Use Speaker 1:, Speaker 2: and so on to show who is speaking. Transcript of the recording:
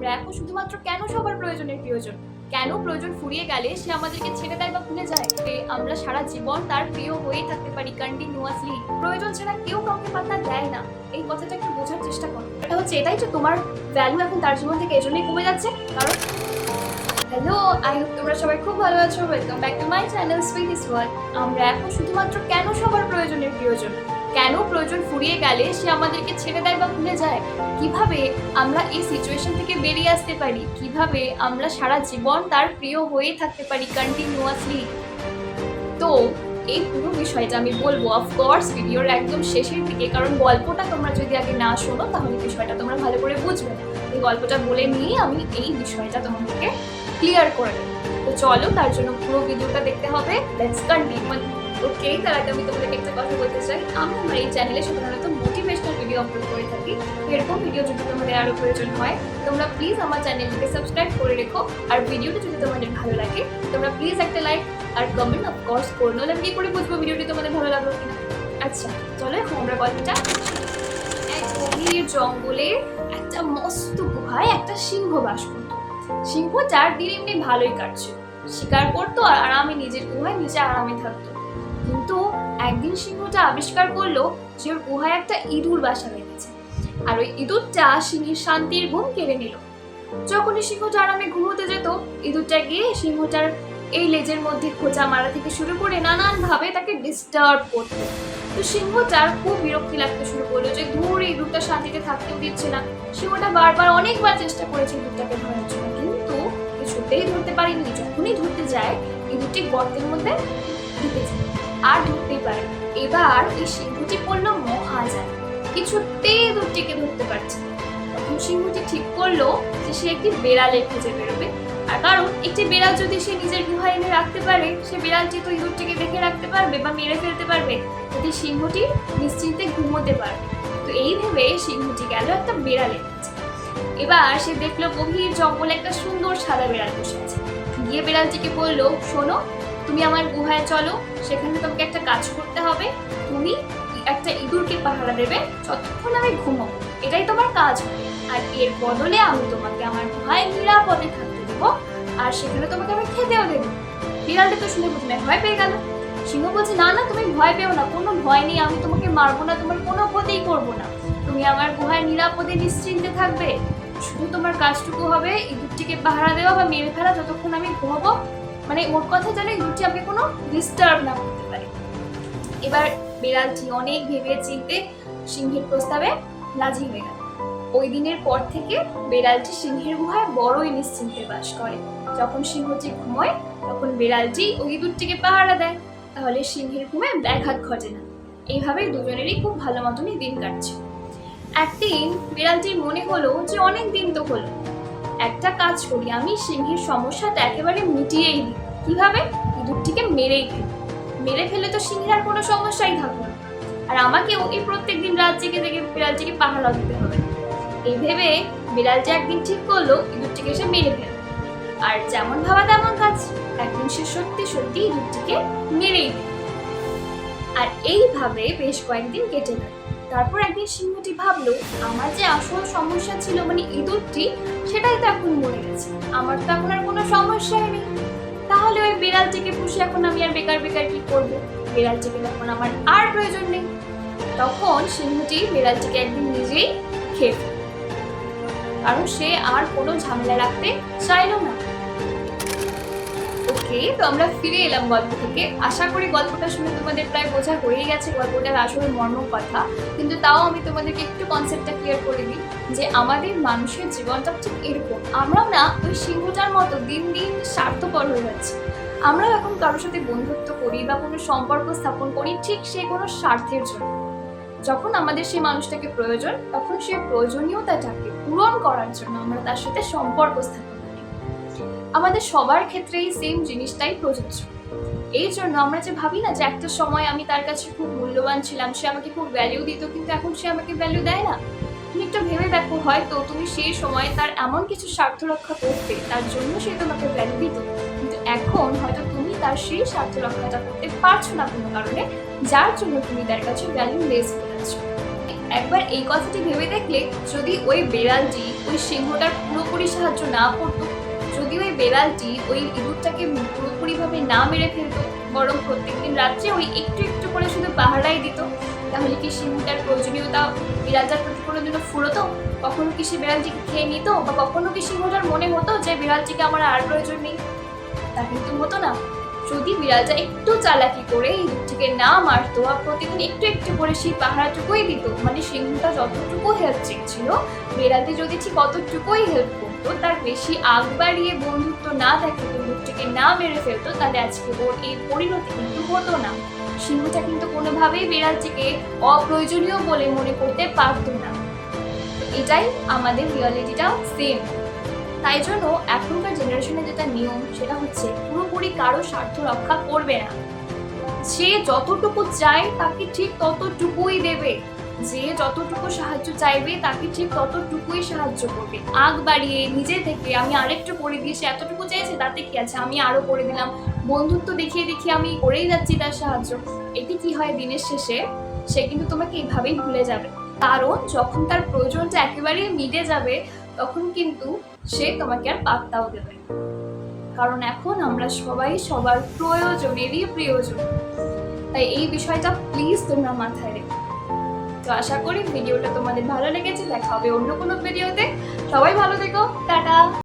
Speaker 1: আমরা এখন শুধুমাত্র কেন সবার প্রয়োজনের প্রিয়জন? কেন প্রয়োজন ফুরিয়ে গেলে সে আমাদেরকে ছেড়ে দেয় বা ভুলে যায়? যে আমরা সারা জীবন তার প্রিয় হয়েই থাকতে পারি কন্টিনিউয়াসলি প্রয়োজন ছাড়া কেউ কাউকে পাত্তা দেয় না। এই কথাটা একটু বোঝার চেষ্টা করো। এটা হচ্ছে এটাই যে তোমার ভ্যালু এখন তার জীবন থেকে এজন্যই কমে যাচ্ছে। কারণ হ্যালো আই হোপ তোমরা সবাই খুব ভালো আছো। Welcome back to my channel sweet is world আমরা এখন শুধুমাত্র কেন সবার প্রয়োজনের প্রিয়জন? কেন প্রয়োজন ফুরিয়ে গেলে সে আমাদেরকে ছেড়ে দেয় বা ভুলে যায়? কীভাবে আমরা এই সিচুয়েশন থেকে বেরিয়ে আসতে পারি? কীভাবে আমরা সারা জীবন তার প্রিয় হয়েই থাকতে পারি কন্টিনিউয়াসলি তো, এই পুরো বিষয়টা আমি বলব অফকোর্স ভিডিওর একদম শেষের দিকে। কারণ গল্পটা তোমরা যদি আগে না শোনো, তাহলে বিষয়টা তোমরা ভালো করে বুঝবে। এই গল্পটা বলে নিয়ে আমি এই বিষয়টা তোমাদেরকে ক্লিয়ার করে দেবো। তো চলো, তার জন্য পুরো ভিডিওটা দেখতে হবে। লেটস কন্টিনিউ ওকে তার আগে আমি তোমাদেরকে একটা কথা বলতে চাই। আমি আমার এই চ্যানেলে সাধারণত মোটিভেশনাল ভিডিও আপলোড করে থাকি। এরকম ভিডিও যদি তোমাদের আরও প্রয়োজন হয়, তোমরা প্লিজ আমার চ্যানেলটিকে সাবস্ক্রাইব করে রেখো। আর ভিডিওটা যদি তোমাদের ভালো লাগে, তোমরা প্লিজ একটা লাইক আর কমেন্ট অফকোর্স করে নাহলে আমি কি করে বুঝব ভিডিওটি তোমাদের ভালো লাগল কিনা? আচ্ছা চলো এখন আমরা গল্পটা গভীর জঙ্গলে একটা মস্ত গুহায় একটা সিংহ বাস করতো। সিংহ চার দিন এমনি ভালোই কাটছিল শিকার করতো আর আরামে নিজের গুহায় নিচে আরামে থাকতো। কিন্তু একদিন সিংহটা আবিষ্কার করল যে ওর গুহায় একটা ইঁদুর বাসা বেঁধেছে। আর ওই ইঁদুরটা সিংহের শান্তির ঘুম কেড়ে নিল। যখনই সিংহটা আরামে ঘুমোতে যেত, ইঁদুরটা গিয়ে সিংহটার এই লেজের মধ্যে খোঁচা মারা থেকে শুরু করে নানান ভাবে তাকে ডিস্টার্ব করতো। তো সিংহটার খুব বিরক্তি লাগতে শুরু করল যে, ধূর ইঁদুরটা শান্তিতে থাকতেও দিচ্ছে না। সিংহটা বারবার অনেকবার চেষ্টা করেছে ইঁদুরটাকে ধরার জন্য, কিন্তু কিছুতেই ধরতে পারেনি। যখনই ধরতে যায়, ইঁদুরটি গর্তের মধ্যে ঢুকে যায়। আর ধরতেই পারে এবার এই সিংহটি পড়ল মহাজাল কিছুতেই ইঁদুরটিকে ধরতে পারছে তখন সিংহটি ঠিক করল যে সে একটি বেড়ালের খুঁজে বেরোবে। আর কারণ একটি বেড়াল যদি সে নিজের গুহায় এনে রাখতে পারে, সে বেড়ালটি তো ইঁদুরটিকে দেখে রাখতে পারবে বা মেরে ফেলতে পারবে। যাতে সিংহটি নিশ্চিন্তে ঘুমোতে পারবে। তো এই ভেবে সিংহটি গেল একটা বেড়ালের কাছে এবার সে দেখল গভীর জঙ্গলে একটা সুন্দর সাদা বেড়াল বসে আছে। গিয়ে বেড়ালটিকে বলল, শোনো তুমি আমার গুহায় চলো, সেখানে তোমাকে একটা কাজ করতে হবে। তুমি একটা ইঁদুরকে পাহারা দেবে, যতক্ষণ আমি ঘুমাবো। এটাই তোমার কাজ আর এর বদলে আমি তোমাকে আমার গুহায় নিরাপদে থাকতে দেবো, আর সেখানে তোমাকে আমি খেতেও দেবো। বিড়ালটা তো শুনে প্রথমে ভয় পেয়ে গেল। সিংহ বলছে, না না, তুমি ভয় পেও না, কোনো ভয় নেই, আমি তোমাকে মারবো না, তোমার কোনো ক্ষতিই করব না। তুমি আমার গুহায় নিরাপদে, নিশ্চিন্তে থাকবে। শুধু তোমার কাজটুকু হবে, ইঁদুরটিকে পাহারা দেওয়া বা মেরে ফেলা, যতক্ষণ আমি ঘুমাবো মানে ওর কথা যেন ইঁদুরটি আমাকে কোনো ডিস্টার্ব না করতে পারে। এবার বিড়ালটি অনেক ভেবে চিনতে সিংহের প্রস্তাবে রাজি হয়ে গেল। ওই দিনের পর থেকে বিড়ালটি সিংহের গুহায় বড়ই নিশ্চিন্তে বাস করে। যখন সিংহটি ঘুমোয়, তখন বিড়ালটি ওই ইঁদুরটিকে পাহারা দেয়। তাহলে সিংহের ঘুমে ব্যাঘাত ঘটে না। এইভাবে দুজনেরই খুব ভালো মতনই দিন কাটছে। একদিন বিড়ালটির মনে হলো যে অনেক দিন তো হলো। একটা কাজ করি, আমি সিংহের সমস্যাটা একেবারে মিটিয়েই দিই। কীভাবে? ইঁদুরটিকে মেরেই ফেলি। মেরে ফেলে তো সিংহের আর কোনো সমস্যাই থাকবে না। আর আমাকেও এই প্রত্যেক দিন রাত জেগে জেগে বিড়ালটিকে পাহারা দিতে হবে। এই ভেবে বিড়ালটি একদিন ঠিক করল, ইঁদুরটিকে সে মেরে ফেলবে আর যেমন ভাবা তেমন কাজ, একদিন সে সত্যি সত্যি ইঁদুরটিকে মেরেই ফেলবে আর এইভাবে বেশ কয়েকদিন কেটে গেল। তারপর একদিন সিংহটি ভাবলো, আমার যে আসল সমস্যা ছিল মানে ইঁদুরটি, সেটাই তো এখন মরে গেছে। আমার তো এখন আর কোনো সমস্যাই নেই। তাহলে ওই বিড়ালটিকে পুষে এখন আমি আর বেকার বেকার কি করব? বিড়ালটিকে তখন আমার আর প্রয়োজন নেই। তখন সিংহটি বিড়ালটিকে একদিন নিজেই খেয়ে কারণ সে আর কোনো ঝামেলা রাখতে চাইল না। ওকে তো আমরা ফিরে এলাম গল্প থেকে। আশা করি গল্পটা শুনে তোমাদের প্রায় বোঝা হয়ে গেছে গল্পটার আসল মর্ম কথা। কিন্তু তাও আমি তোমাদেরকে একটু কনসেপ্টটা ক্লিয়ার করে দিই যে আমাদের মানুষের জীবনটা ঠিক এরকম। আমরাও না ওই সিংহটার মতো দিন দিন স্বার্থপর হয়ে যাচ্ছি। আমরাও এখন কারোর সাথে বন্ধুত্ব করি বা কোনো সম্পর্ক স্থাপন করি ঠিক সে কোনো স্বার্থের জন্য। যখন আমাদের সেই মানুষটাকে প্রয়োজন, তখন সে প্রয়োজনীয়তাটাকে পূরণ করার জন্য আমরা তার সাথে সম্পর্ক স্থাপন আমাদের সবার ক্ষেত্রেই সেম জিনিসটাই প্রযোজ্য। এই জন্য আমরা যে ভাবি না যে একটা সময় আমি তার কাছে খুব মূল্যবান ছিলাম, সে আমাকে খুব ভ্যালিউ দিত, কিন্তু এখন সে আমাকে ভ্যালু দেয় না। তুমি একটু ভেবে দেখো হয়তো তুমি সেই সময় তার এমন কিছু স্বার্থ রক্ষা করতে, তার জন্য সে তোমাকে ভ্যালু দিত। কিন্তু এখন হয়তো তুমি তার সেই স্বার্থ রক্ষাটা করতে পারছ না কোনো কারণে, যার জন্য তুমি তার কাছে ভ্যালু লেস করেছ একবার এই কথাটি ভেবে দেখলে যদি ওই বেড়ালটি ওই সিংহটার পুরোপুরি সাহায্য না করতো বেড়ালটি ওই ইঁদুরটাকে পুরোপুরিভাবে না মেরে ফেলত, বরং প্রত্যেকদিন রাত্রে ওই একটু একটু করে শুধু পাহারাই দিত। তাহলে কি সিংহটার প্রয়োজনীয়তা বিড়ালটার প্রতি কোনো দিনও ফুরতো? কখনো কি সে বিড়ালটিকে খেয়ে নিত বা কখনো কি সিংহটার মনে হতো যে বিড়ালটিকে আমার আর প্রয়োজন নেই? তা কিন্তু হতো না। যদি বিড়ালটা একটু চালাকি করে এই ইঁদুরটিকে না মারতো আর প্রতিদিন একটু একটু করে সেই পাহারাটুকুই দিত মানে সিংহটা যতটুকু হেল্প চেয়েছিল, বিড়ালটি যদি ঠিক অতটুকুই হেল্প করতো, তার বেশি আগ বাড়িয়ে বন্ধুত্ব না থাকে ইঁদুরটিকে না মেরে ফেলতো, তাহলে আজকে ওর এই পরিণতি কিন্তু হতো না। সিংহটা কিন্তু কোনোভাবেই বিড়ালটিকে অপ্রয়োজনীয় বলে মনে করতে পারতো না। এটাই আমাদের রিয়ালিটিটা সেম তাই জন্য এখনকার জেনারেশনে যেটা নিয়ম, সেটা হচ্ছে পুরোপুরি কারও স্বার্থ রক্ষা করবে না। সে যতটুকু চায় তাকে ঠিক ততটুকুই দেবে। যে যতটুকু সাহায্য চাইবে তাকে ঠিক ততটুকুই সাহায্য করবে। আগ বাড়িয়ে নিজে থেকে আমি আরেকটু করে দিয়ে সে এতটুকু চাইছে তাতে কি আছে? আমি আরও করে দিলাম। বন্ধুত্ব দেখিয়ে দেখিয়ে আমি করেই যাচ্ছি তার সাহায্য। এটি কি হয় দিনের শেষে? সে কিন্তু তোমাকে এইভাবেই ভুলে যাবে। কারণ যখন তার প্রয়োজনটা একেবারেই মিটে যাবে তখন কিন্তু সে তোমাকে আর পাত্তাও দেবে। কারণ এখন আমরা সবাই সবার প্রয়োজনেরই প্রয়োজন। তাই এই বিষয়টা প্লিজ তোমরা মাথায় রেখো। তো আশা করি ভিডিওটা তোমাদের ভালো লেগেছে। দেখা হবে অন্য কোনো ভিডিওতে। সবাই ভালো থেকো। টাটা।